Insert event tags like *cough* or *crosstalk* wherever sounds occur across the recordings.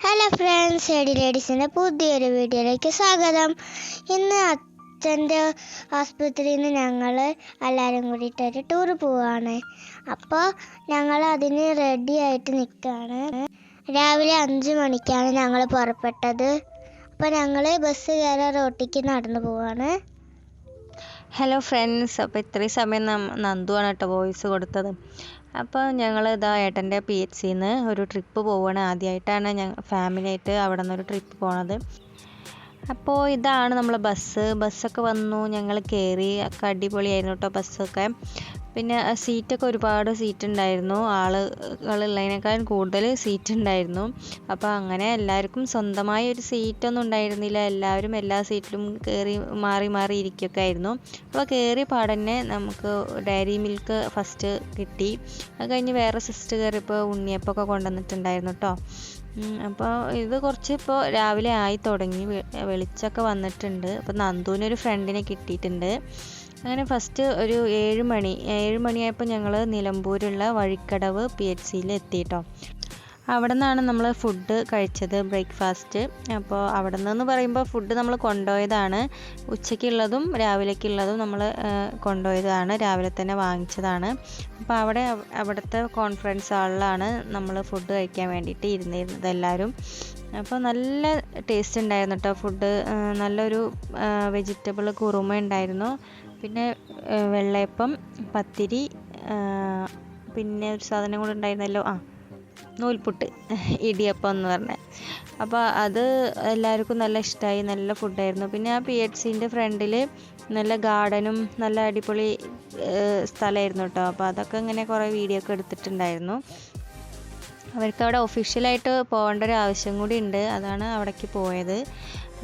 Hello friends AD ലേഡീസിന്റെ പുതിയൊരു വീഡിയോയിലേക്ക് സ്വാഗതം. ഇന്ന് അച്ഛന്റെ ആസ്പത്രിയിൽ നിന്ന് ഞങ്ങൾ എല്ലാവരും കൂടിയിട്ടൊരു ടൂർ പോവാണ്. അപ്പോൾ ഞങ്ങൾ അതിന് റെഡി ആയിട്ട് നിൽക്കുകയാണ് രാവിലെ അഞ്ച് മണിക്കാണ് ഞങ്ങൾ പുറപ്പെട്ടത്. അപ്പോൾ ഞങ്ങൾ ബസ് കയറാൻ റോട്ടിക്ക് നടന്നു പോവാണ്. ഹലോ ഫ്രണ്ട്സ് അപ്പോൾ ഇത്രയും സമയം നന്ദു നന്ദുവാണ് കേട്ടോ വോയിസ് കൊടുത്തത്. അപ്പോൾ ഞങ്ങൾ ഇതാ ഏട്ടന്റെ പി എച്ച് സിന്ന് ഒരു ട്രിപ്പ് പോവുകയാണ് ആദ്യമായിട്ടാണ് ഞങ്ങൾ ഫാമിലി ആയിട്ട് അവിടെ നിന്നൊരു ട്രിപ്പ് പോണത്. അപ്പോൾ ഇതാണ് നമ്മളെ ബസ് ബസ്സൊക്കെ വന്നു ഞങ്ങൾ കയറി ഒക്കെ അടിപൊളിയായിരുന്നു കേട്ടോ ബസ്സൊക്കെ പിന്നെ സീറ്റൊക്കെ ഒരുപാട് സീറ്റ് ഉണ്ടായിരുന്നു ആളുകളുള്ളതിനേക്കാളും കൂടുതൽ സീറ്റ് ഉണ്ടായിരുന്നു അപ്പോൾ അങ്ങനെ എല്ലാവർക്കും സ്വന്തമായി ഒരു സീറ്റൊന്നും ഉണ്ടായിരുന്നില്ല. എല്ലാവരും എല്ലാ സീറ്റിലും കയറി മാറി മാറി ഇരിക്കുകയൊക്കെ ആയിരുന്നു അപ്പോൾ കയറിയ പാടന്നെ നമുക്ക് ഡയറി മിൽക്ക് ഫസ്റ്റ് കിട്ടി. അത് കഴിഞ്ഞ് വേറെ സിസ്റ്റർ കയറിയപ്പോൾ ഉണ്ണിയപ്പൊക്കെ കൊണ്ടുവന്നിട്ടുണ്ടായിരുന്നു കേട്ടോ അപ്പോൾ ഇത് കുറച്ച് ഇപ്പോൾ രാവിലെ ആയി തുടങ്ങി. വെളിച്ചമൊക്കെ വന്നിട്ടുണ്ട്. അപ്പോൾ നന്ദുവിനൊരു ഫ്രണ്ടിനെ കിട്ടിയിട്ടുണ്ട്. അങ്ങനെ ഫസ്റ്റ് ഒരു ഏഴ് മണി ഏഴ് മണിയായപ്പോൾ ഞങ്ങൾ നിലമ്പൂരുള്ള വഴിക്കടവ് പി എച്ച് സിയിൽ എത്തിയിട്ടോ അവിടെ നിന്നാണ് നമ്മൾ ഫുഡ് കഴിച്ചത് ബ്രേക്ക്ഫാസ്റ്റ് അപ്പോൾ അവിടെ നിന്ന് പറയുമ്പോൾ ഫുഡ് നമ്മൾ കൊണ്ടുപോയതാണ്. ഉച്ചയ്ക്കുള്ളതും രാവിലേക്കുള്ളതും നമ്മൾ കൊണ്ടുപോയതാണ് രാവിലെ തന്നെ വാങ്ങിച്ചതാണ്. അപ്പോൾ അവിടെ അവ- അവിടുത്തെ കോൺഫറൻസ് ഹാളിലാണ് നമ്മൾ ഫുഡ് കഴിക്കാൻ വേണ്ടിയിട്ട് ഇരുന്നിരുന്നത് എല്ലാവരും അപ്പോൾ നല്ല ടേസ്റ്റ് ഉണ്ടായിരുന്നു കേട്ടോ ഫുഡ് നല്ലൊരു വെജിറ്റബിൾ കുറുമ ഉണ്ടായിരുന്നു. പിന്നെ വെള്ളയപ്പം പത്തിരി പിന്നെ ഒരു സാധനം കൂടെ ഉണ്ടായിരുന്നല്ലോ ആ നൂൽപുട്ട് ഇടിയപ്പം എന്ന് പറഞ്ഞത് അപ്പോൾ അത് എല്ലാവർക്കും നല്ല ഇഷ്ടമായി നല്ല ഫുഡായിരുന്നു. പിന്നെ ആ പി എച്ച് സിന്റെ ഫ്രണ്ടിൽ നല്ല ഗാർഡനും നല്ല അടിപൊളി സ്ഥലമായിരുന്നു കേട്ടോ. അപ്പോൾ അതൊക്കെ ഇങ്ങനെ കുറേ വീഡിയോ ഒക്കെ എടുത്തിട്ടുണ്ടായിരുന്നു. അവർക്ക് അവിടെ ഒഫീഷ്യലായിട്ട് പോകേണ്ട ഒരു ആവശ്യം കൂടി ഉണ്ട്. അതാണ് അവിടേക്ക് പോയത്.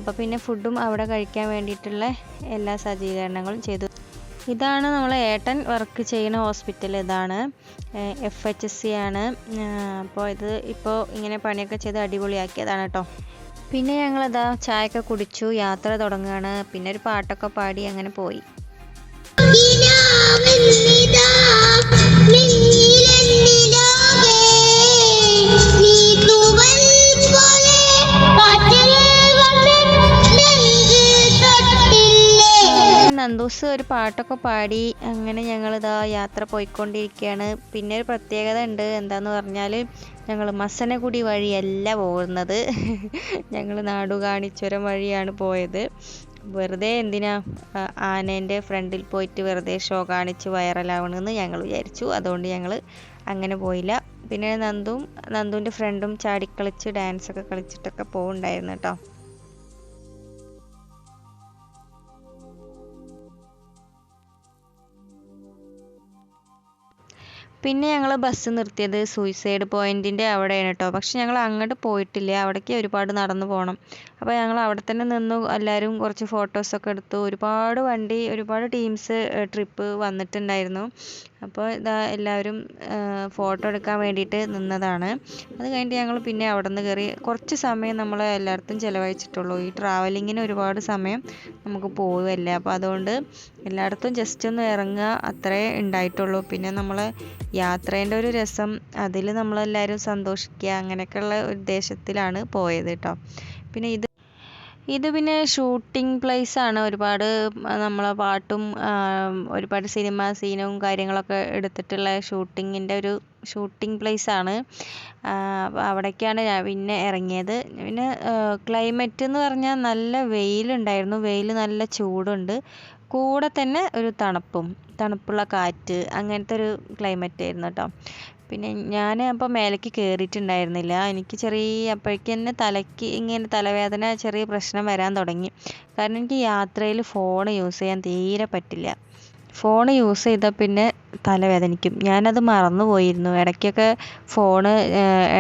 അപ്പോൾ പിന്നെ ഫുഡും അവിടെ കഴിക്കാൻ വേണ്ടിയിട്ടുള്ള എല്ലാ സജ്ജീകരണങ്ങളും ചെയ്തു. ഇതാണ് നമ്മൾ ഏട്ടൻ വർക്ക് ചെയ്യുന്ന ഹോസ്പിറ്റൽ ഇതാണ് എഫ് എച്ച് എസ് സി ആണ്. അപ്പോൾ ഇത് ഇപ്പോൾ ഇങ്ങനെ പണിയൊക്കെ ചെയ്ത് അടിപൊളിയാക്കിയതാണ് കേട്ടോ പിന്നെ ഞങ്ങളിതാ ചായയൊക്കെ കുടിച്ചു യാത്ര തുടങ്ങുകയാണ്. പിന്നെ ഒരു പാട്ടൊക്കെ പാടി അങ്ങനെ പോയി. ഒരു പാട്ടൊക്കെ പാടി അങ്ങനെ ഞങ്ങളിതാ യാത്ര പോയിക്കൊണ്ടിരിക്കുകയാണ് പിന്നെ ഒരു പ്രത്യേകത ഉണ്ട്. എന്താന്ന് പറഞ്ഞാൽ ഞങ്ങൾ മസനഗുടി വഴിയല്ല പോകുന്നത്. *laughs* ഞങ്ങൾ നാടുകാണിച്ചുരം വഴിയാണ് പോയത്. വെറുതെ എന്തിനാ ആനേന്റെ ഫ്രണ്ടിൽ പോയിട്ട് വെറുതെ ഷോ കാണിച്ച് വൈറലാവണമെന്ന് ഞങ്ങൾ വിചാരിച്ചു. അതുകൊണ്ട് ഞങ്ങൾ അങ്ങനെ പോയില്ല. പിന്നെ നന്ദും നന്ദുവിന്റെ ഫ്രണ്ടും ചാടിക്കളിച്ച് ഡാൻസൊക്കെ കളിച്ചിട്ടൊക്കെ പോകുന്നുണ്ടായിരുന്നു കേട്ടോ. പിന്നെ ഞങ്ങൾ ബസ് നിർത്തിയത് സൂയിസൈഡ് പോയിന്റിന്റെ അവിടെയാണ് കേട്ടോ പക്ഷെ ഞങ്ങൾ അങ്ങോട്ട് പോയിട്ടില്ല. അവിടേക്ക് ഒരുപാട് നടന്നു പോകണം അപ്പോൾ ഞങ്ങൾ അവിടെ തന്നെ നിന്നു. എല്ലാവരും കുറച്ച് ഫോട്ടോസൊക്കെ എടുത്തു. ഒരുപാട് വണ്ടി ഒരുപാട് ടീംസ് ട്രിപ്പ് വന്നിട്ടുണ്ടായിരുന്നു. അപ്പോൾ ഇതാ എല്ലാവരും ഫോട്ടോ എടുക്കാൻ വേണ്ടിയിട്ട് നിന്നതാണ്. അത് കഴിഞ്ഞിട്ട് ഞങ്ങൾ പിന്നെ അവിടെ നിന്ന് കയറി കുറച്ച് സമയം നമ്മൾ എല്ലായിടത്തും ചിലവഴിച്ചിട്ടുള്ളൂ. ഈ ട്രാവലിങ്ങിന് ഒരുപാട് സമയം നമുക്ക് പോവുമല്ലേ അപ്പോൾ അതുകൊണ്ട് എല്ലായിടത്തും ജസ്റ്റ് ഒന്ന് ഇറങ്ങുക അത്രേ ഉണ്ടായിട്ടുള്ളൂ. പിന്നെ നമ്മൾ യാത്രേന്റെ ഒരു രസം അതിൽ നമ്മളെല്ലാവരും സന്തോഷിക്കുക അങ്ങനെയൊക്കെയുള്ള ഉദ്ദേശത്തിലാണ് പോയത് കേട്ടോ. പിന്നെ ഇത് ഇത് പിന്നെ ഷൂട്ടിംഗ് പ്ലേസ് ആണ്. ഒരുപാട് നമ്മളെ പാട്ടും ഒരുപാട് സിനിമ സീനും കാര്യങ്ങളൊക്കെ എടുത്തിട്ടുള്ള ഷൂട്ടിങ്ങിന്റെ ഒരു ഷൂട്ടിംഗ് പ്ലേസ് ആണ്. അപ്പോൾ അവിടേക്കാണ് ഞാൻ പിന്നെ ഇറങ്ങിയത്. പിന്നെ ക്ലൈമറ്റ് എന്ന് പറഞ്ഞാൽ നല്ല വെയിലുണ്ടായിരുന്നു. വെയിൽ നല്ല ചൂടുണ്ട്. കൂടെ തന്നെ ഒരു തണുപ്പും തണുപ്പുള്ള കാറ്റ് അങ്ങനത്തെ ഒരു ക്ലൈമറ്റ് ആയിരുന്നു കേട്ടോ പിന്നെ ഞാൻ അപ്പോൾ മേലേക്ക് കയറിയിട്ടുണ്ടായിരുന്നില്ല എനിക്ക് ചെറിയ അപ്പോഴേക്ക് തന്നെ തലയ്ക്ക് ഇങ്ങനെ തലവേദന ചെറിയ പ്രശ്നം വരാൻ തുടങ്ങി. കാരണം എനിക്ക് യാത്രയിൽ ഫോൺ യൂസ് ചെയ്യാൻ തീരെ പറ്റില്ല. ഫോൺ യൂസ് ചെയ്താൽ പിന്നെ തലവേദനിക്കും. ഞാനത് മറന്നു പോയിരുന്നു ഇടയ്ക്കൊക്കെ ഫോണ്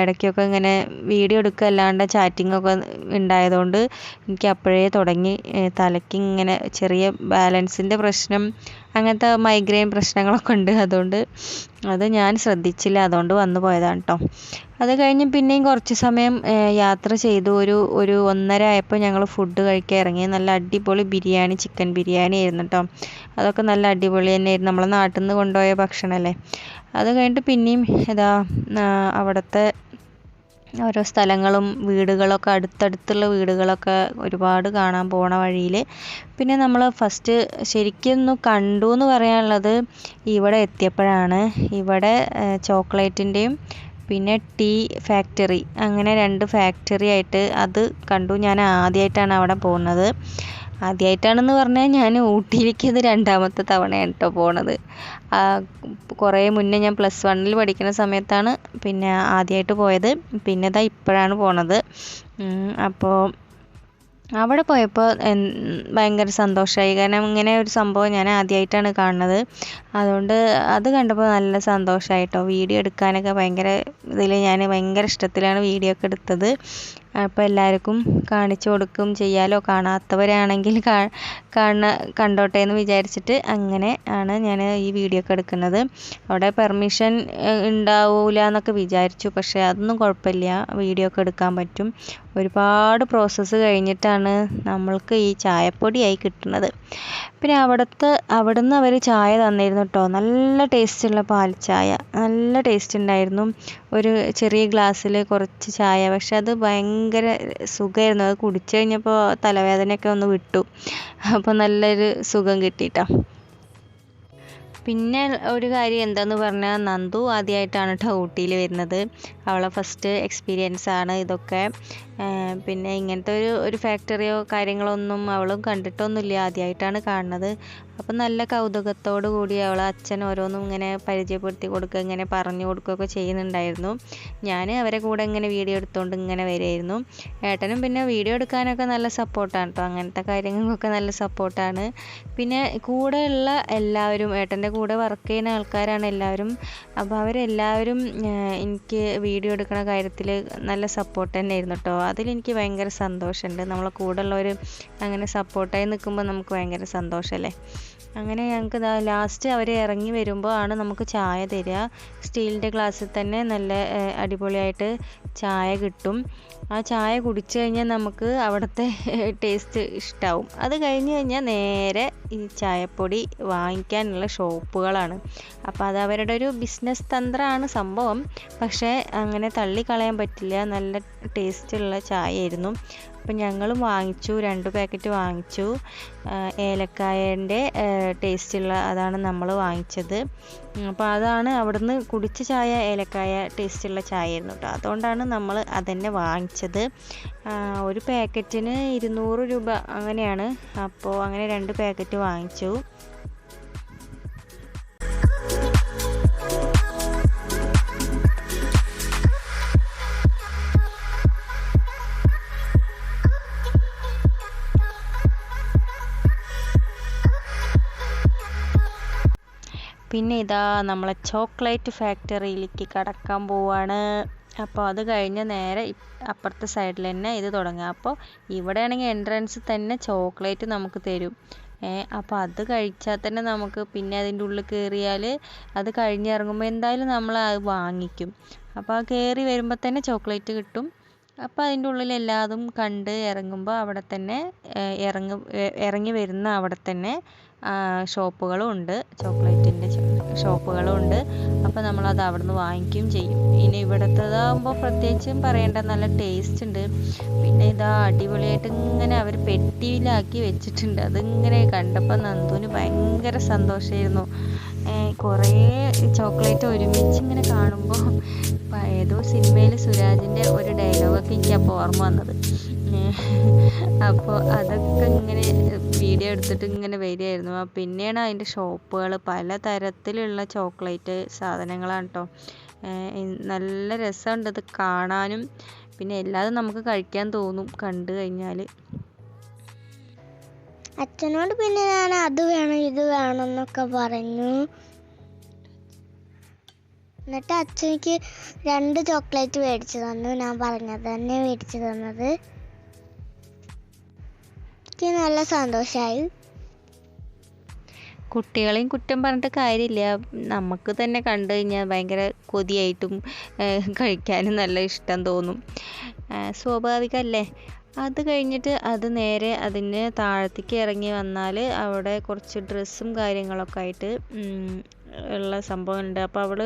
ഇടയ്ക്കൊക്കെ ഇങ്ങനെ വീഡിയോ എടുക്കുക അല്ലാണ്ട് ചാറ്റിംഗ് ഒക്കെ ഉണ്ടായതുകൊണ്ട് എനിക്ക് അപ്പോഴേ തുടങ്ങി. തലയ്ക്ക് ഇങ്ങനെ ചെറിയ ബാലൻസിന്റെ പ്രശ്നം അങ്ങനത്തെ മൈഗ്രെയിൻ പ്രശ്നങ്ങളൊക്കെ ഉണ്ട്. അതുകൊണ്ട് അത് ഞാൻ ശ്രദ്ധിച്ചില്ല. അതുകൊണ്ട് വന്നു പോയതാണ് കേട്ടോ അത് കഴിഞ്ഞ് പിന്നെയും കുറച്ച് സമയം യാത്ര ചെയ്തു. ഒരു ഒരു ഒന്നര ആയപ്പോൾ ഞങ്ങൾ ഫുഡ് കഴിക്കാൻ ഇറങ്ങി. നല്ല അടിപൊളി ബിരിയാണി ചിക്കൻ ബിരിയാണി ആയിരുന്നു കേട്ടോ അതൊക്കെ നല്ല അടിപൊളി തന്നെയായിരുന്നു. നമ്മളെ നാട്ടിൽ നിന്ന് കൊണ്ടുപോയ ഭക്ഷണമല്ലേ അത് കഴിഞ്ഞിട്ട് പിന്നെയും ഇതാ അവിടുത്തെ ഓരോ സ്ഥലങ്ങളും വീടുകളൊക്കെ അടുത്തടുത്തുള്ള വീടുകളൊക്കെ ഒരുപാട് കാണാൻ പോണ വഴിയിൽ പിന്നെ നമ്മൾ ഫസ്റ്റ് ശരിക്കും കണ്ടു എന്ന് പറയാനുള്ളത് ഇവിടെ എത്തിയപ്പോഴാണ്. ഇവിടെ ചോക്ലേറ്റിന്റെയും പിന്നെ ടീ ഫാക്ടറി. അങ്ങനെ രണ്ട് ഫാക്ടറി ആയിട്ട് അത് കണ്ടു. ഞാൻ ആദ്യമായിട്ടാണ് അവിടെ പോകുന്നത്. ആദ്യമായിട്ടാണെന്ന് പറഞ്ഞാൽ ഞാൻ ഊട്ടിയിലേക്ക് ഇത് രണ്ടാമത്തെ തവണയാണ് കേട്ടോ പോണത്. കുറേ മുന്നേ ഞാൻ പ്ലസ് വണ്ണിൽ പഠിക്കുന്ന സമയത്താണ് പിന്നെ ആദ്യമായിട്ട് പോയത്. പിന്നെ ഇതാ ഇപ്പോഴാണ് പോണത്. അപ്പോൾ അവിടെ പോയപ്പോൾ ഭയങ്കര സന്തോഷമായി കാരണം ഇങ്ങനെ ഒരു സംഭവം ഞാൻ ആദ്യമായിട്ടാണ് കാണുന്നത്. അതുകൊണ്ട് അത് കണ്ടപ്പോൾ നല്ല സന്തോഷമായിട്ടോ വീഡിയോ എടുക്കാനൊക്കെ ഭയങ്കര ഇതിൽ ഞാൻ ഭയങ്കര ഇഷ്ടത്തിലാണ് വീഡിയോ ഒക്കെ എടുത്തത്. അപ്പോൾ എല്ലാവർക്കും കാണിച്ചു കൊടുക്കും ചെയ്യാലോ. കാണാത്തവരാണെങ്കിൽ കാണ കണ്ടോട്ടെ എന്ന് വിചാരിച്ചിട്ട് അങ്ങനെ ആണ് ഞാൻ ഈ വീഡിയോ ഒക്കെ എടുക്കുന്നത്. അവിടെ പെർമിഷൻ ഉണ്ടാവില്ല എന്നൊക്കെ വിചാരിച്ചു. പക്ഷേ അതൊന്നും കുഴപ്പമില്ല. വീഡിയോ ഒക്കെ എടുക്കാൻ പറ്റും. ഒരുപാട് പ്രോസസ്സ് കഴിഞ്ഞിട്ടാണ് നമ്മൾക്ക് ഈ ചായപ്പൊടിയായി കിട്ടുന്നത്. പിന്നെ അവിടുത്തെ അവിടുന്ന് അവർ ചായ തന്നിരുന്നു കേട്ടോ നല്ല ടേസ്റ്റുള്ള പാൽ ചായ. നല്ല ടേസ്റ്റ് ഉണ്ടായിരുന്നു ഒരു ചെറിയ ഗ്ലാസ്സിൽ കുറച്ച് ചായ. പക്ഷെ അത് ഭയങ്കര സുഖമായിരുന്നു അത് കുടിച്ചു കഴിഞ്ഞപ്പോൾ തലവേദനയൊക്കെ ഒന്ന് വിട്ടു. അപ്പോൾ നല്ലൊരു സുഖം കിട്ടിട്ടോ. പിന്നെ ഒരു കാര്യം എന്താന്ന് പറഞ്ഞാൽ നന്ദു ആദ്യമായിട്ടാണ് കേട്ടോ ഊട്ടിയിൽ വരുന്നത്. അവളെ ഫസ്റ്റ് എക്സ്പീരിയൻസ് ആണ് ഇതൊക്കെ. പിന്നെ ഇങ്ങനത്തെ ഒരു ഒരു ഫാക്ടറിയോ കാര്യങ്ങളോ ഒന്നും അവളും കണ്ടിട്ടൊന്നുമില്ല. ആദ്യമായിട്ടാണ് കാണുന്നത്. അപ്പം നല്ല കൗതുകത്തോടു കൂടി അവൾ അച്ഛൻ ഓരോന്നും ഇങ്ങനെ പരിചയപ്പെടുത്തി കൊടുക്കുക ഇങ്ങനെ പറഞ്ഞു കൊടുക്കുകയൊക്കെ ചെയ്യുന്നുണ്ടായിരുന്നു. ഞാൻ അവരെ കൂടെ ഇങ്ങനെ വീഡിയോ എടുത്തുകൊണ്ട് ഇങ്ങനെ വരുമായിരുന്നു ഏട്ടനും പിന്നെ വീഡിയോ എടുക്കാനൊക്കെ നല്ല സപ്പോർട്ടാണ് കേട്ടോ അങ്ങനത്തെ കാര്യങ്ങൾക്കൊക്കെ നല്ല സപ്പോർട്ടാണ് പിന്നെ കൂടെയുള്ള എല്ലാവരും ഏട്ടന്റെ കൂടെ വർക്ക് ചെയ്യുന്ന ആൾക്കാരാണ് എല്ലാവരും. അപ്പോൾ അവരെല്ലാവരും എനിക്ക് വീഡിയോ എടുക്കുന്ന കാര്യത്തിൽ നല്ല സപ്പോർട്ട് തന്നെയായിരുന്നു കേട്ടോ അതിലെനിക്ക് ഭയങ്കര സന്തോഷമുണ്ട്. നമ്മളെ കൂടെ ഉള്ളവർ അങ്ങനെ സപ്പോർട്ടായി നിൽക്കുമ്പോൾ നമുക്ക് ഭയങ്കര സന്തോഷമല്ലേ? അങ്ങനെ ഞങ്ങൾക്ക് ലാസ്റ്റ് അവർ ഇറങ്ങി വരുമ്പോൾ ആണ് നമുക്ക് ചായ തരിക. സ്റ്റീലിന്റെ ഗ്ലാസ്സിൽ തന്നെ നല്ല അടിപൊളിയായിട്ട് ചായ കിട്ടും. ആ ചായ കുടിച്ചു കഴിഞ്ഞാൽ നമുക്ക് അവിടുത്തെ ടേസ്റ്റ് ഇഷ്ടാവും. അത് കഴിഞ്ഞ് കഴിഞ്ഞാൽ നേരെ ഈ ചായപ്പൊടി വാങ്ങിക്കാനുള്ള ഷോപ്പുകളാണ്. അപ്പോൾ അത് അവരുടെ ഒരു ബിസിനസ് തന്ത്രമാണ് സംഭവം. പക്ഷേ അങ്ങനെ തള്ളിക്കളയാൻ പറ്റില്ല. നല്ല ടേസ്റ്റുള്ള ചായയായിരുന്നു. അപ്പം ഞങ്ങളും വാങ്ങിച്ചു രണ്ട് പാക്കറ്റ് വാങ്ങിച്ചു. ഏലക്കായന്റെ ടേസ്റ്റുള്ള അതാണ് നമ്മൾ വാങ്ങിച്ചത്. അപ്പോൾ അതാണ് അവിടുന്ന് കുടിച്ച ചായ ഏലക്കായ ടേസ്റ്റുള്ള ചായ ആയിരുന്നു കേട്ടോ. അതുകൊണ്ടാണ് നമ്മൾ അതന്നെ വാങ്ങിച്ചത്. ഒരു പാക്കറ്റിന് ഇരുന്നൂറ് രൂപ അങ്ങനെയാണ്. അപ്പോൾ അങ്ങനെ രണ്ട് പാക്കറ്റ് വാങ്ങിച്ചു. പിന്നെ ഇതാ നമ്മളെ ചോക്ലേറ്റ് ഫാക്ടറിയിലേക്ക് കടക്കാൻ പോവാണ്. അപ്പോൾ അത് കഴിഞ്ഞ് നേരെ അപ്പുറത്തെ സൈഡിൽ തന്നെ ഇത് തുടങ്ങുക അപ്പോൾ ഇവിടെ ആണെങ്കിൽ എൻട്രൻസ് തന്നെ ചോക്ലേറ്റ് നമുക്ക് തരും. അപ്പോൾ അത് കഴിച്ചാൽ തന്നെ നമുക്ക് പിന്നെ അതിന്റെ ഉള്ളിൽ കയറിയാൽ അത് കഴിഞ്ഞിറങ്ങുമ്പോൾ എന്തായാലും നമ്മൾ അത് വാങ്ങിക്കും. അപ്പോൾ ആ കയറി വരുമ്പോൾ തന്നെ ചോക്ലേറ്റ് കിട്ടും. അപ്പോൾ അതിന്റെ ഉള്ളിൽ എല്ലാതും കണ്ട് ഇറങ്ങുമ്പോൾ അവിടെ തന്നെ ഇറങ്ങി ഇറങ്ങി വരുന്ന അവിടെ തന്നെ ഷോപ്പുകളും ഉണ്ട്. ചോക്ലേറ്റിന്റെ ഷോപ്പുകളും ഉണ്ട് അപ്പോൾ നമ്മളത് അവിടെ നിന്ന് വാങ്ങിക്കുകയും ചെയ്യും. ഇനി ഇവിടുത്തേതാകുമ്പോൾ പ്രത്യേകിച്ചും പറയേണ്ട നല്ല ടേസ്റ്റ് ഉണ്ട്. പിന്നെ ഇതാ അടിപൊളിയായിട്ട് ഇങ്ങനെ അവർ പെട്ടിയിലാക്കി വെച്ചിട്ടുണ്ട്. അതിങ്ങനെ കണ്ടപ്പോൾ നന്ദുവിന് ഭയങ്കര സന്തോഷമായിരുന്നു കുറേ ചോക്ലേറ്റ് ഒരുമിച്ച് ഇങ്ങനെ കാണുമ്പോൾ ഏതോ സിനിമയിൽ സുരാജിന്റെ ഒരു ഡയലോഗൊക്കെ എനിക്ക് അപ്പോൾ ഓർമ്മ വന്നത്. അപ്പോൾ അതൊക്കെ ഇങ്ങനെ വീഡിയോ എടുത്തിട്ട് ഇങ്ങനെ വരികയായിരുന്നു. പിന്നെയാണ് അതിന്റെ ഷോപ്പുകൾ പല തരത്തിലുള്ള ചോക്ലേറ്റ് സാധനങ്ങളാണ് കേട്ടോ നല്ല രസമുണ്ട് അത് കാണാനും. പിന്നെ എല്ലാതും നമുക്ക് കഴിക്കാൻ തോന്നും കണ്ടു കഴിഞ്ഞാൽ അച്ഛനോട് പിന്നെ ഞാൻ അത് വേണം ഇത് വേണം എന്നൊക്കെ പറഞ്ഞു. എന്നിട്ട് അച്ഛനിക്ക് രണ്ട് ചോക്ലേറ്റ് മേടിച്ചു തന്നു. ഞാൻ പറഞ്ഞത് തന്നെ മേടിച്ചു തന്നത്. എനിക്ക് നല്ല സന്തോഷമായി കുട്ടികളെയും കുറ്റം പറഞ്ഞിട്ട് കാര്യമില്ല. നമുക്ക് തന്നെ കണ്ടു കഴിഞ്ഞാൽ ഭയങ്കര കൊതിയായിട്ടും കഴിക്കാനും നല്ല ഇഷ്ടം തോന്നും. സ്വാഭാവികമല്ലേ? അത് കഴിഞ്ഞിട്ട് അത് നേരെ അതിന് താഴത്തേക്ക് ഇറങ്ങി വന്നാൽ അവിടെ കുറച്ച് ഡ്രസ്സും കാര്യങ്ങളൊക്കെ ആയിട്ട് ഉള്ള സംഭവമുണ്ട്. അപ്പോൾ അവൾ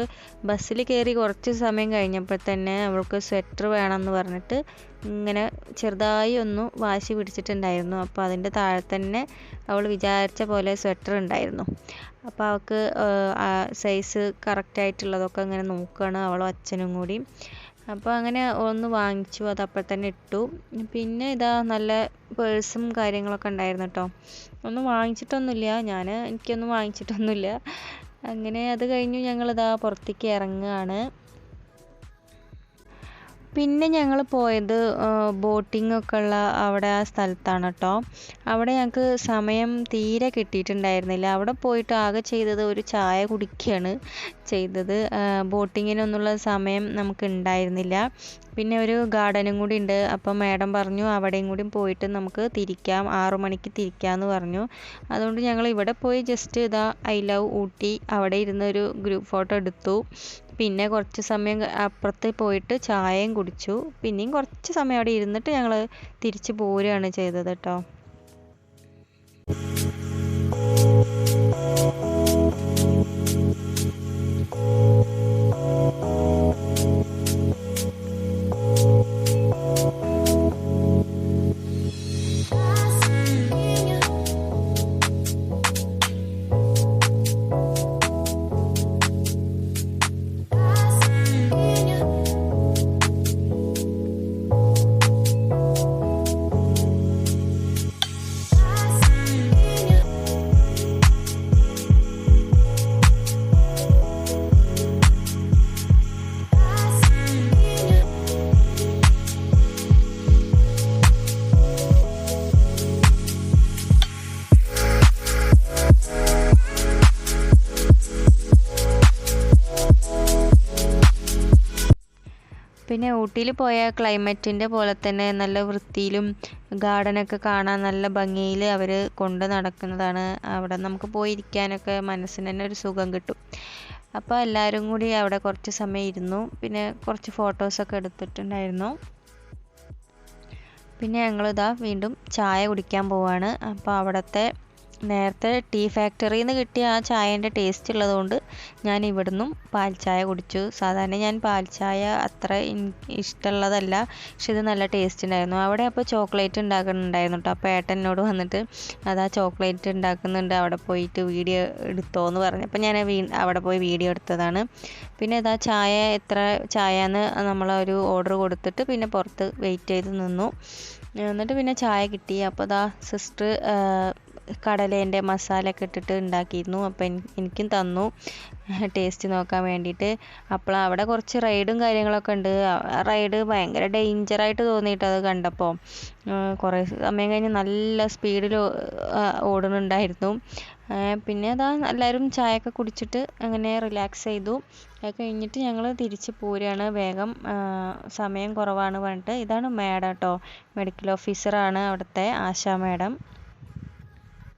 ബസ്സിൽ കയറി കുറച്ച് സമയം കഴിഞ്ഞപ്പോൾ തന്നെ അവൾക്ക് സ്വെറ്റർ വേണമെന്ന് പറഞ്ഞിട്ട് ഇങ്ങനെ ചെറുതായി ഒന്ന് വാശി പിടിച്ചിട്ടുണ്ടായിരുന്നു. അപ്പോൾ അതിന്റെ താഴെ തന്നെ അവൾ വിചാരിച്ച പോലെ സ്വെറ്റർ ഉണ്ടായിരുന്നു. അപ്പോൾ അവൾക്ക് സൈസ് കറക്റ്റായിട്ടുള്ളതൊക്കെ ഇങ്ങനെ നോക്കുകയാണ് അവളും അച്ഛനും കൂടി. അപ്പോൾ അങ്ങനെ ഒന്ന് വാങ്ങിച്ചു അത് അപ്പോൾ തന്നെ ഇട്ടു. പിന്നെ ഇതാ നല്ല പേഴ്സും കാര്യങ്ങളൊക്കെ ഉണ്ടായിരുന്നു കേട്ടോ ഒന്നും വാങ്ങിച്ചിട്ടൊന്നുമില്ല. ഞാൻ എനിക്കൊന്നും വാങ്ങിച്ചിട്ടൊന്നുമില്ല. അങ്ങനെ അത് കഴിഞ്ഞു ഞങ്ങളിതാ പുറത്തേക്ക് ഇറങ്ങുകയാണ് പിന്നെ ഞങ്ങൾ പോയത് ബോട്ടിംഗ് ഒക്കെ ഉള്ള അവിടെ ആ സ്ഥലത്താണ് കേട്ടോ അവിടെ ഞങ്ങൾക്ക് സമയം തീരെ കിട്ടിയിട്ടുണ്ടായിരുന്നില്ല. അവിടെ പോയിട്ട് ആകെ ചെയ്തത് ഒരു ചായ കുടിക്കുകയാണ് ചെയ്തത്. ബോട്ടിങ്ങിനൊന്നുള്ള സമയം നമുക്ക് ഉണ്ടായിരുന്നില്ല. പിന്നെ ഒരു ഗാർഡനും കൂടി ഉണ്ട്. അപ്പം മാഡം പറഞ്ഞു അവിടെയും കൂടി പോയിട്ട് നമുക്ക് തിരിക്കാം. ആറു മണിക്ക് തിരിക്കാം എന്ന് പറഞ്ഞു. അതുകൊണ്ട് ഞങ്ങൾ ഇവിടെ പോയി ജസ്റ്റ് ഇതാ ഐ ലവ് ഊട്ടി. അവിടെ ഇരുന്ന് ഒരു ഗ്രൂപ്പ് ഫോട്ടോ എടുത്തു. പിന്നെ കുറച്ച് സമയം അപ്പുറത്ത് പോയിട്ട് ചായയും കുടിച്ചു. പിന്നെയും കുറച്ച് സമയം അവിടെ ഇരുന്നിട്ട് ഞങ്ങൾ തിരിച്ച് പോരുകയാണ് ചെയ്തത് കേട്ടോ പിന്നെ ഊട്ടിയിൽ പോയ ക്ലൈമറ്റിന്റെ പോലെ തന്നെ നല്ല വൃത്തിയിലും ഗാർഡനൊക്കെ കാണാൻ നല്ല ഭംഗിയിൽ അവർ കൊണ്ട് നടക്കുന്നതാണ്. അവിടെ നമുക്ക് പോയി ഇരിക്കാനൊക്കെ മനസ്സിന് തന്നെ ഒരു സുഖം കിട്ടും. അപ്പോൾ എല്ലാവരും കൂടി അവിടെ കുറച്ച് സമയം ഇരുന്നു. പിന്നെ കുറച്ച് ഫോട്ടോസൊക്കെ എടുത്തിട്ടുണ്ടായിരുന്നു. പിന്നെ ഞങ്ങളിതാ വീണ്ടും ചായ കുടിക്കാൻ പോവാണ്. അപ്പോൾ അവിടുത്തെ നേരത്തെ ടീ ഫാക്ടറിയിൽ നിന്ന് കിട്ടിയ ആ ചായേന്റെ ടേസ്റ്റ് ഉള്ളതുകൊണ്ട് ഞാൻ ഇവിടുന്നും പാൽ ചായ കുടിച്ചു. സാധാരണ ഞാൻ പാൽ ചായ അത്ര ഇഷ്ടമുള്ളതല്ല പക്ഷെ ഇത് നല്ല ടേസ്റ്റ് ഉണ്ടായിരുന്നു. അവിടെ അപ്പോൾ ചോക്ലേറ്റ് ഉണ്ടാക്കുന്നുണ്ടായിരുന്നു കേട്ടോ അപ്പോൾ ഏട്ടനോട് വന്നിട്ട് വന്നിട്ട് അതാ ചോക്ലേറ്റ് ഉണ്ടാക്കുന്നുണ്ട് അവിടെ പോയിട്ട് വീഡിയോ എടുത്തോ എന്ന് പറഞ്ഞു. അപ്പോൾ ഞാൻ വീ അവിടെ പോയി വീഡിയോ എടുത്തതാണ്. പിന്നെ ഇതാ ചായ എത്ര ചായ എന്ന് നമ്മളൊരു ഓർഡർ കൊടുത്തിട്ട് പിന്നെ പുറത്ത് വെയിറ്റ് ചെയ്ത് നിന്നു. എന്നിട്ട് പിന്നെ ചായ കിട്ടി. അപ്പോൾ ദാ സിസ്റ്റർ കടലേന്റെ മസാല ഒക്കെ ഇട്ടിട്ട് ഉണ്ടാക്കിയിരുന്നു. അപ്പോൾ എനിക്കും തന്നു. ടേസ്റ്റ് നോക്കാൻ വേണ്ടിയിട്ട്. അപ്പോൾ അവിടെ കുറച്ച് റൈഡും കാര്യങ്ങളൊക്കെ ഉണ്ട്. റൈഡ് ഭയങ്കര ഡേഞ്ചറായിട്ട് തോന്നിയിട്ട് അത് കണ്ടപ്പോൾ. കുറേ സമയം കഴിഞ്ഞ് നല്ല സ്പീഡിൽ ഓടുന്നുണ്ടായിരുന്നു. പിന്നെ അതാ എല്ലാവരും ചായയൊക്കെ കുടിച്ചിട്ട് അങ്ങനെ റിലാക്സ് ചെയ്തു. അത് കഴിഞ്ഞിട്ട് ഞങ്ങൾ തിരിച്ച് പോരുകയാണ്. വേഗം സമയം കുറവാണ് പറഞ്ഞിട്ട്. ഇതാണ് മാഡം കേട്ടോ. മെഡിക്കൽ ഓഫീസറാണ് അവിടുത്തെ ആശാ മാഡം.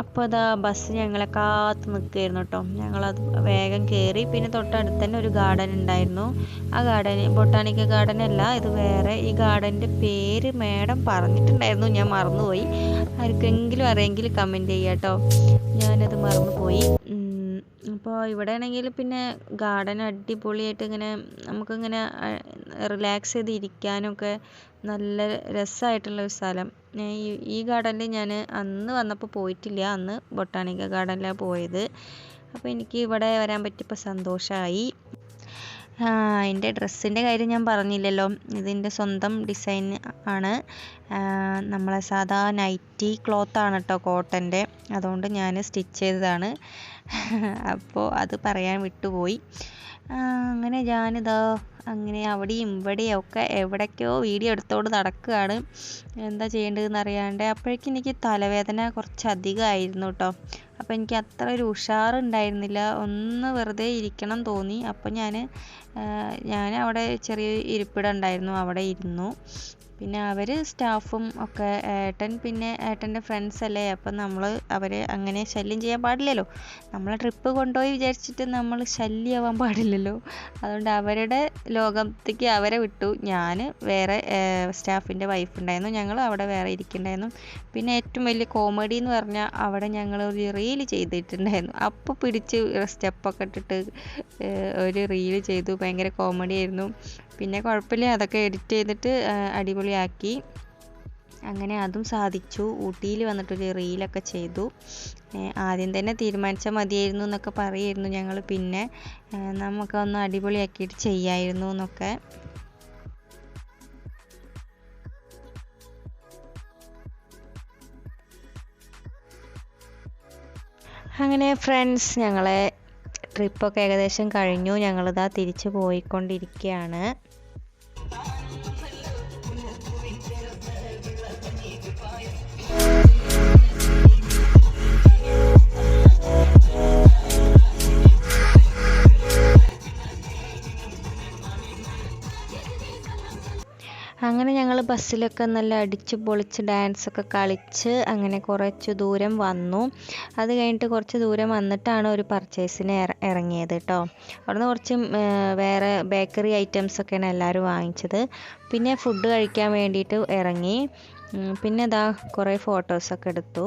അപ്പോൾ അതാ ബസ് ഞങ്ങളെ കാത്ത് നിൽക്കുകയായിരുന്നു കേട്ടോ. ഞങ്ങളത് വേഗം കയറി പിന്നെ തൊട്ടടുത്ത് തന്നെ ഒരു ഗാർഡൻ ഉണ്ടായിരുന്നു. ആ ഗാർഡൻ ബൊട്ടാണിക്കൽ ഗാർഡൻ അല്ല ഇത് വേറെ. ഈ ഗാർഡന്റെ പേര് മാഡം പറഞ്ഞിട്ടുണ്ടായിരുന്നു. ഞാൻ മറന്നുപോയി. ആർക്കെങ്കിലും അറിയെങ്കിൽ കമന്റ് ചെയ്യുക കേട്ടോ. ഞാനത് മറന്നുപോയി. അപ്പോൾ ഇവിടെ ആണെങ്കിൽ പിന്നെ ഗാർഡൻ അടിപൊളിയായിട്ട് ഇങ്ങനെ നമുക്കിങ്ങനെ റിലാക്സ് ചെയ്ത് ഇരിക്കാനൊക്കെ നല്ല രസമായിട്ടുള്ള ഒരു സ്ഥലം ഈ ഈ ഗാർഡനിൽ ഞാൻ അന്ന് വന്നപ്പോൾ പോയിട്ടില്ല. അന്ന് ബൊട്ടാണിക്കൽ ഗാർഡനിലാണ് പോയത്. അപ്പോൾ എനിക്ക് ഇവിടെ വരാൻ പറ്റിയപ്പോൾ സന്തോഷമായി എന്റെ ഡ്രസ്സിന്റെ കാര്യം ഞാൻ പറഞ്ഞില്ലല്ലോ. ഇതിന്റെ സ്വന്തം ഡിസൈൻ ആണ്. നമ്മളെ സാധാ നൈറ്റി ക്ലോത്ത് ആണ് കേട്ടോ കോട്ടന്റെ അതുകൊണ്ട് ഞാൻ സ്റ്റിച്ച് ചെയ്തതാണ്. *laughs* അപ്പോൾ അത് പറയാൻ വിട്ടുപോയി. അങ്ങനെ ഞാനിതാ അങ്ങനെ അവിടെയും ഇവിടെയും ഒക്കെ എവിടേക്കോ വീഡിയോ എടുത്തോണ്ട് നടക്കുകയാണ്. എന്താ ചെയ്യേണ്ടതെന്ന് അറിയാണ്ട് അപ്പോഴേക്കും എനിക്ക് തലവേദന കുറച്ച് അധികമായിരുന്നു കേട്ടോ. അപ്പോൾ എനിക്ക് അത്ര ഒരു ഉഷാറുണ്ടായിരുന്നില്ല. ഒന്ന് വെറുതെ ഇരിക്കണം തോന്നി. അപ്പോൾ ഞാൻ ഞാൻ അവിടെ ചെറിയ ഇരിപ്പിടം ഉണ്ടായിരുന്നു. അവിടെ ഇരുന്നു. പിന്നെ അവർ സ്റ്റാഫും ഒക്കെ ഏട്ടൻ പിന്നെ ഏട്ടന്റെ ഫ്രണ്ട്സ് അല്ലേ? അപ്പം നമ്മൾ അവരെ അങ്ങനെ ശല്യം ചെയ്യാൻ പാടില്ലല്ലോ. നമ്മൾ ട്രിപ്പ് കൊണ്ടുപോയി വിചാരിച്ചിട്ട് നമ്മൾ ശല്യമാവാൻ പാടില്ലല്ലോ. അതുകൊണ്ട് അവരുടെ ലോകത്തേക്ക് അവരെ വിട്ടു. ഞാൻ വേറെ സ്റ്റാഫിന്റെ വൈഫ് ഉണ്ടായിരുന്നു. ഞങ്ങൾ അവിടെ വേറെ ഇരിക്കുന്നുണ്ടായിരുന്നു പിന്നെ ഏറ്റവും വലിയ കോമഡി എന്ന് പറഞ്ഞാൽ അവിടെ ഞങ്ങൾ ഒരു റീൽ ചെയ്തിട്ടുണ്ടായിരുന്നു. അപ്പോൾ പിടിച്ച് സ്റ്റെപ്പൊക്കെ ഇട്ടിട്ട് ഒരു റീൽ ചെയ്തു. ഭയങ്കര കോമഡി ആയിരുന്നു. പിന്നെ കുഴപ്പമില്ല. അതൊക്കെ എഡിറ്റ് ചെയ്തിട്ട് അടിപൊളിയാക്കി. അങ്ങനെ അതും സാധിച്ചു. ഊട്ടിയിൽ വന്നിട്ടൊരു റീലൊക്കെ ചെയ്തു. ആദ്യം തന്നെ തീരുമാനിച്ചാൽ മതിയായിരുന്നു എന്നൊക്കെ പറയായിരുന്നു ഞങ്ങൾ പിന്നെ നമുക്കൊന്ന് അടിപൊളിയാക്കിയിട്ട് ചെയ്യായിരുന്നു എന്നൊക്കെ. അങ്ങനെ ഫ്രണ്ട്സ് ഞങ്ങളെ ട്രിപ്പൊക്കെ ഏകദേശം കഴിഞ്ഞു. ഞങ്ങളിതാ തിരിച്ചു പോയിക്കൊണ്ടിരിക്കുകയാണ് ബസ്സിലൊക്കെ നല്ല അടിച്ച് പൊളിച്ച് ഡാൻസൊക്കെ കളിച്ച് അങ്ങനെ കുറച്ച് ദൂരം വന്നു. അത് കഴിഞ്ഞിട്ട് കുറച്ച് ദൂരം വന്നിട്ടാണ് ഒരു പർച്ചേസിന് ഇറങ്ങിയത് കേട്ടോ അവിടുന്ന് കുറച്ച് വേറെ ബേക്കറി ഐറ്റംസൊക്കെയാണ് എല്ലാവരും വാങ്ങിച്ചത്. പിന്നെ ഫുഡ് കഴിക്കാൻ വേണ്ടിയിട്ട് ഇറങ്ങി. പിന്നെ ഇതാ കുറേ ഫോട്ടോസൊക്കെ എടുത്തു.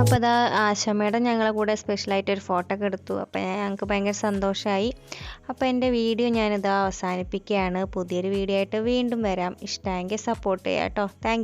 അപ്പോൾ അതാ ആശമ്മയുടെ ഞങ്ങളെ കൂടെ സ്പെഷ്യലായിട്ട് ഒരു ഫോട്ടോ ഒക്കെ എടുത്തു. അപ്പോൾ ഞങ്ങൾക്ക് ഭയങ്കര സന്തോഷമായി അപ്പോൾ എന്റെ വീഡിയോ ഞാനിതാ അവസാനിപ്പിക്കുകയാണ് പുതിയൊരു വീഡിയോ ആയിട്ട് വീണ്ടും വരാം. ഇഷ്ടമെങ്കിൽ സപ്പോർട്ട് ചെയ്യാം കേട്ടോ താങ്ക്